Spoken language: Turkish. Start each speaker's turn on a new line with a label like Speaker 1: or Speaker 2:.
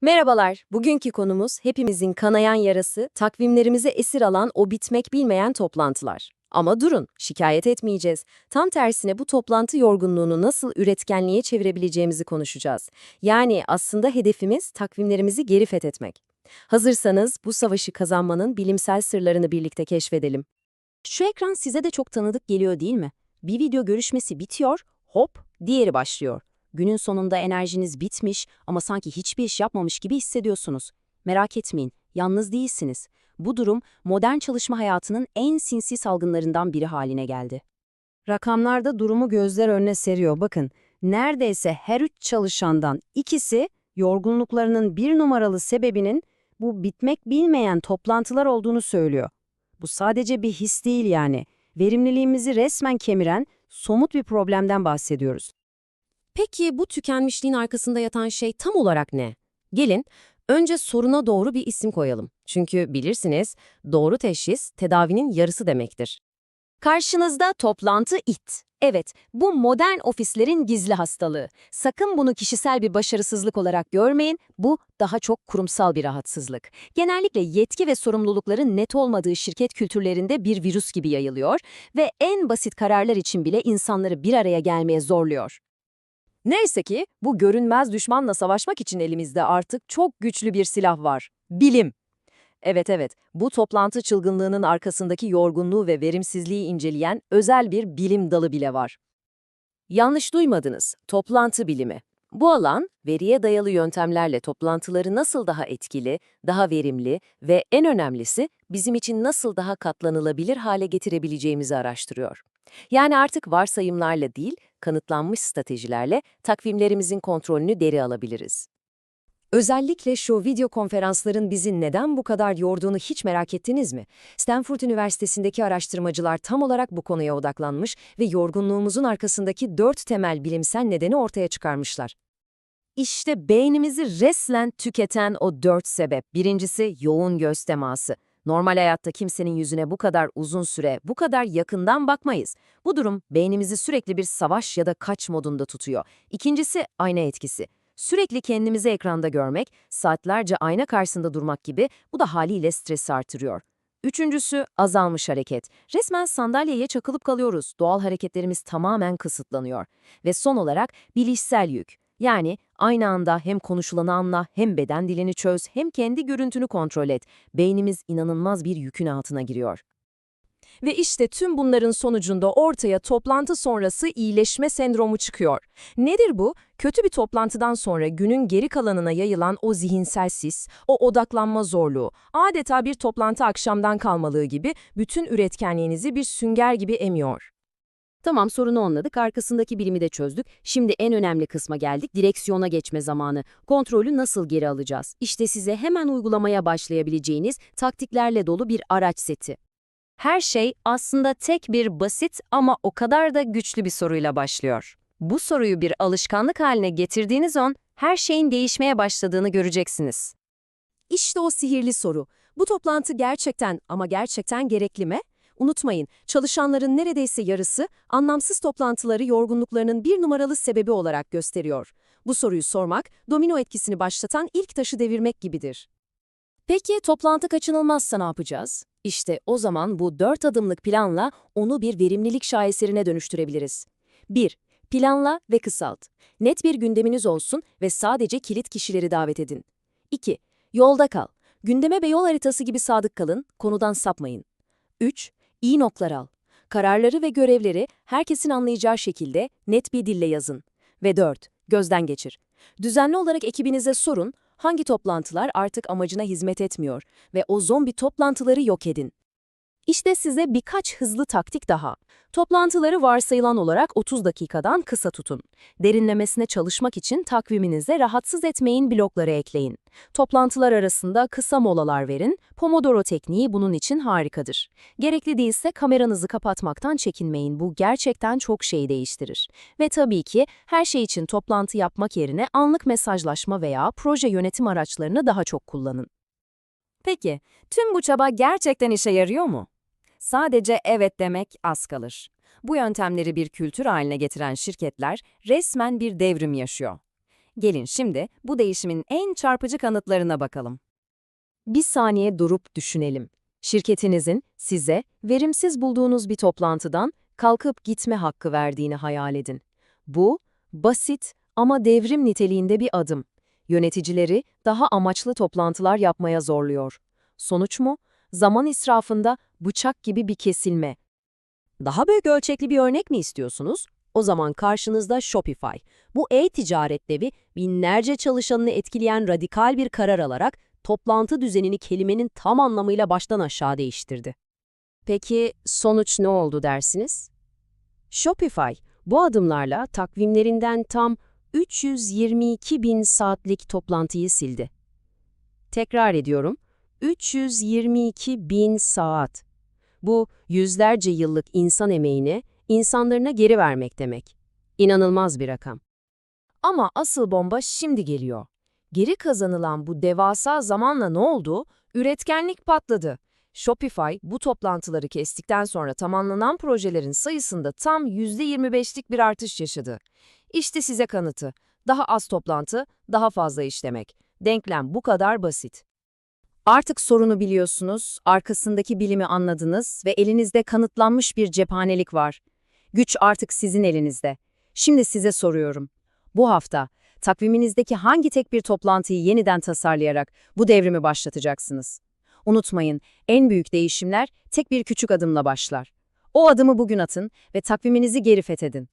Speaker 1: Merhabalar, bugünkü konumuz hepimizin kanayan yarası, takvimlerimizi esir alan o bitmek bilmeyen toplantılar. Ama durun, şikayet etmeyeceğiz. Tam tersine bu toplantı yorgunluğunu nasıl üretkenliğe çevirebileceğimizi konuşacağız. Yani aslında hedefimiz takvimlerimizi geri fethetmek. Hazırsanız bu savaşı kazanmanın bilimsel sırlarını birlikte keşfedelim.
Speaker 2: Şu ekran size de çok tanıdık geliyor değil mi? Bir video görüşmesi bitiyor, hop, diğeri başlıyor. Günün sonunda enerjiniz bitmiş ama sanki hiçbir iş yapmamış gibi hissediyorsunuz. Merak etmeyin, yalnız değilsiniz. Bu durum modern çalışma hayatının en sinsi salgınlarından biri haline geldi.
Speaker 3: Rakamlarda durumu gözler önüne seriyor. Bakın, neredeyse her üç çalışandan ikisi yorgunluklarının bir numaralı sebebinin bu bitmek bilmeyen toplantılar olduğunu söylüyor. Bu sadece bir his değil yani. Verimliliğimizi resmen kemiren somut bir problemden bahsediyoruz.
Speaker 1: Peki bu tükenmişliğin arkasında yatan şey tam olarak ne? Gelin, önce soruna doğru bir isim koyalım. Çünkü bilirsiniz, doğru teşhis tedavinin yarısı demektir. Karşınızda toplantı it. Evet, bu modern ofislerin gizli hastalığı. Sakın bunu kişisel bir başarısızlık olarak görmeyin, bu daha çok kurumsal bir rahatsızlık. Genellikle yetki ve sorumlulukların net olmadığı şirket kültürlerinde bir virüs gibi yayılıyor ve en basit kararlar için bile insanları bir araya gelmeye zorluyor. Neyse ki bu görünmez düşmanla savaşmak için elimizde artık çok güçlü bir silah var. Bilim. Evet evet, bu toplantı çılgınlığının arkasındaki yorgunluğu ve verimsizliği inceleyen özel bir bilim dalı bile var. Yanlış duymadınız, toplantı bilimi. Bu alan, veriye dayalı yöntemlerle toplantıları nasıl daha etkili, daha verimli ve en önemlisi bizim için nasıl daha katlanılabilir hale getirebileceğimizi araştırıyor. Yani artık varsayımlarla değil, kanıtlanmış stratejilerle takvimlerimizin kontrolünü deri alabiliriz. Özellikle şu video konferansların bizi neden bu kadar yorduğunu hiç merak ettiniz mi? Stanford Üniversitesi'ndeki araştırmacılar tam olarak bu konuya odaklanmış ve yorgunluğumuzun arkasındaki dört temel bilimsel nedeni ortaya çıkarmışlar. İşte beynimizi resmen tüketen o dört sebep. Birincisi yoğun göz teması. Normal hayatta kimsenin yüzüne bu kadar uzun süre, bu kadar yakından bakmayız. Bu durum beynimizi sürekli bir savaş ya da kaç modunda tutuyor. İkincisi ayna etkisi. Sürekli kendimizi ekranda görmek, saatlerce ayna karşısında durmak gibi bu da haliyle stresi artırıyor. Üçüncüsü azalmış hareket. Resmen sandalyeye çakılıp kalıyoruz. Doğal hareketlerimiz tamamen kısıtlanıyor. Ve son olarak bilişsel yük. Yani aynı anda hem konuşulanı anla, hem beden dilini çöz, hem kendi görüntünü kontrol et. Beynimiz inanılmaz bir yükün altına giriyor. Ve işte tüm bunların sonucunda ortaya toplantı sonrası iyileşme sendromu çıkıyor. Nedir bu? Kötü bir toplantıdan sonra günün geri kalanına yayılan o zihinsel sis, o odaklanma zorluğu, adeta bir toplantı akşamdan kalmalığı gibi bütün üretkenliğinizi bir sünger gibi emiyor.
Speaker 2: Tamam sorunu anladık, arkasındaki bilimi de çözdük. Şimdi en önemli kısma geldik, direksiyona geçme zamanı. Kontrolü nasıl geri alacağız? İşte size hemen uygulamaya başlayabileceğiniz taktiklerle dolu bir araç seti.
Speaker 1: Her şey aslında tek bir basit ama o kadar da güçlü bir soruyla başlıyor. Bu soruyu bir alışkanlık haline getirdiğiniz an her şeyin değişmeye başladığını göreceksiniz. İşte o sihirli soru. Bu toplantı gerçekten ama gerçekten gerekli mi? Unutmayın, çalışanların neredeyse yarısı anlamsız toplantıları yorgunluklarının bir numaralı sebebi olarak gösteriyor. Bu soruyu sormak, domino etkisini başlatan ilk taşı devirmek gibidir. Peki toplantı kaçınılmazsa ne yapacağız? İşte o zaman bu dört adımlık planla onu bir verimlilik şaheserine dönüştürebiliriz. 1. Planla ve kısalt. Net bir gündeminiz olsun ve sadece kilit kişileri davet edin. 2. Yolda kal. Gündeme ve yol haritası gibi sadık kalın, konudan sapmayın. 3. İyi notlar al. Kararları ve görevleri herkesin anlayacağı şekilde net bir dille yazın. Ve 4. Gözden geçir. Düzenli olarak ekibinize sorun, hangi toplantılar artık amacına hizmet etmiyor ve o zombi toplantıları yok edin. İşte size birkaç hızlı taktik daha. Toplantıları varsayılan olarak 30 dakikadan kısa tutun. Derinlemesine çalışmak için takviminize rahatsız etmeyin blokları ekleyin. Toplantılar arasında kısa molalar verin. Pomodoro tekniği bunun için harikadır. Gerekli değilse kameranızı kapatmaktan çekinmeyin. Bu gerçekten çok şey değiştirir. Ve tabii ki her şey için toplantı yapmak yerine anlık mesajlaşma veya proje yönetim araçlarını daha çok kullanın. Peki, tüm bu çaba gerçekten işe yarıyor mu? Sadece evet demek az kalır. Bu yöntemleri bir kültür haline getiren şirketler resmen bir devrim yaşıyor.
Speaker 2: Gelin şimdi bu değişimin en çarpıcı kanıtlarına bakalım.
Speaker 1: Bir saniye durup düşünelim. Şirketinizin size verimsiz bulduğunuz bir toplantıdan kalkıp gitme hakkı verdiğini hayal edin. Bu, basit ama devrim niteliğinde bir adım. Yöneticileri daha amaçlı toplantılar yapmaya zorluyor. Sonuç mu? Zaman israfında bıçak gibi bir kesilme.
Speaker 2: Daha büyük ölçekli bir örnek mi istiyorsunuz? O zaman karşınızda Shopify. Bu e-ticaret devi binlerce çalışanını etkileyen radikal bir karar alarak toplantı düzenini kelimenin tam anlamıyla baştan aşağı değiştirdi.
Speaker 1: Peki sonuç ne oldu dersiniz? Shopify bu adımlarla takvimlerinden tam 322 bin saatlik toplantıyı sildi. Tekrar ediyorum, 322 bin saat. Bu yüzlerce yıllık insan emeğini insanlarına geri vermek demek. İnanılmaz bir rakam. Ama asıl bomba şimdi geliyor. Geri kazanılan bu devasa zamanla ne oldu? Üretkenlik patladı. Shopify bu toplantıları kestikten sonra tamamlanan projelerin sayısında tam %25'lik bir artış yaşadı. İşte size kanıtı. Daha az toplantı, daha fazla iş demek. Denklem bu kadar basit.
Speaker 3: Artık sorunu biliyorsunuz, arkasındaki bilimi anladınız ve elinizde kanıtlanmış bir cephanelik var. Güç artık sizin elinizde. Şimdi size soruyorum. Bu hafta takviminizdeki hangi tek bir toplantıyı yeniden tasarlayarak bu devrimi başlatacaksınız? Unutmayın, en büyük değişimler tek bir küçük adımla başlar. O adımı bugün atın ve takviminizi geri fethedin.